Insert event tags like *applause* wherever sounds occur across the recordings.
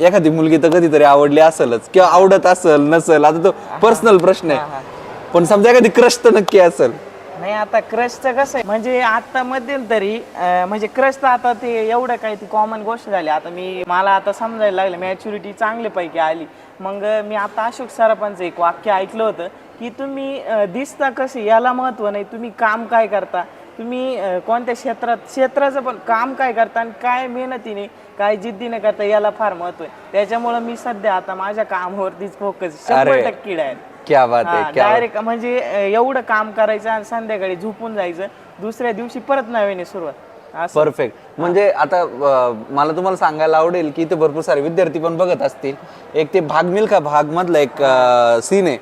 एखादी मुलगी तर कधीतरी आवडली असेलच किंवा आवडत असेल नसेल आता तो पर्सनल प्रश्न आहे. पण समजा एखादी क्रश तर नक्की असेल. नाही आता क्रशचं कसं आहे म्हणजे आता मध्यंतरी अं, म्हणजे क्रश तर आता ते एवढं काही ती कॉमन गोष्ट झाली. आता मी मला आता समजायला लागलं मॅच्युरिटी चांगल्यापैकी आली. मग मी आता अशोक सराफांचं एक वाक्य ऐकलं होतं की तुम्ही अं, दिसता कसे याला महत्त्व नाही तुम्ही काम काय करता? तुम्ही अं, कोणत्या क्षेत्रात क्षेत्राचं पण काम काय करता आणि काय मेहनतीने काय जिद्दीने करता याला फार महत्त्व आहे. त्याच्यामुळं मी सध्या आता माझ्या कामावरतीच फोकस शंभर अरे. टक्के आहे क्या बात आहे क्या बात. डायरेक्ट म्हणजे अं, एवढं काम करायचं आणि संध्याकाळी झोपून जायचं. दुसऱ्या दिवशी परत नव्याने सुरुवात. असं. परफेक्ट म्हणजे आता अं, मला तुम्हाला सांगायला आवडेल की इथे भरपूर सारे विद्यार्थी पण बघत असतील. एक ते भाग मिल्खा भाग मधला एक सीन आहे.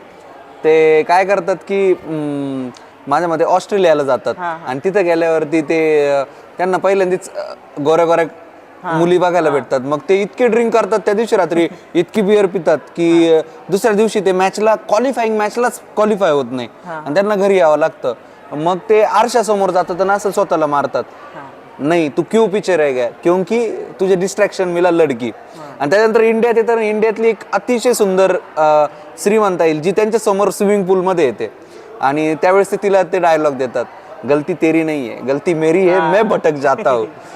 ते काय करतात की अं, माझ्या मते ऑस्ट्रेलियाला जातात. आणि तिथे गेल्यावरती ते त्यांना पहिल्यांदाच गोऱ्या गोऱ्या मुली बघायला भेटतात. मग ते इतके ड्रिंक करतात त्या दिवशी रात्री *laughs* इतकी बिअर पितात की दुसऱ्या दिवशी ते मॅचला क्वालिफाईंग मॅचलाच क्वालिफाय होत नाही. आणि त्यांना घरी यावं लागतं. मग ते आरशासमोर जातात आणि असं स्वतःला मारतात. नाही तू क्यों पीछे रह गया क्योंकि तुझे डिस्ट्रॅक्शन मिला लडकी. आणि त्यानंतर इंडियात येतं ना, इंडियातली एक अतिशय सुंदर म्हणता येईल जी त्यांच्यासमोर स्विमिंग पूल मध्ये येते. आणि त्यावेळेस ते तिला ते डायलॉग देतात गलती तेरी नाही है गलती मेरी है. मैं भटक जाता हूँ. *laughs*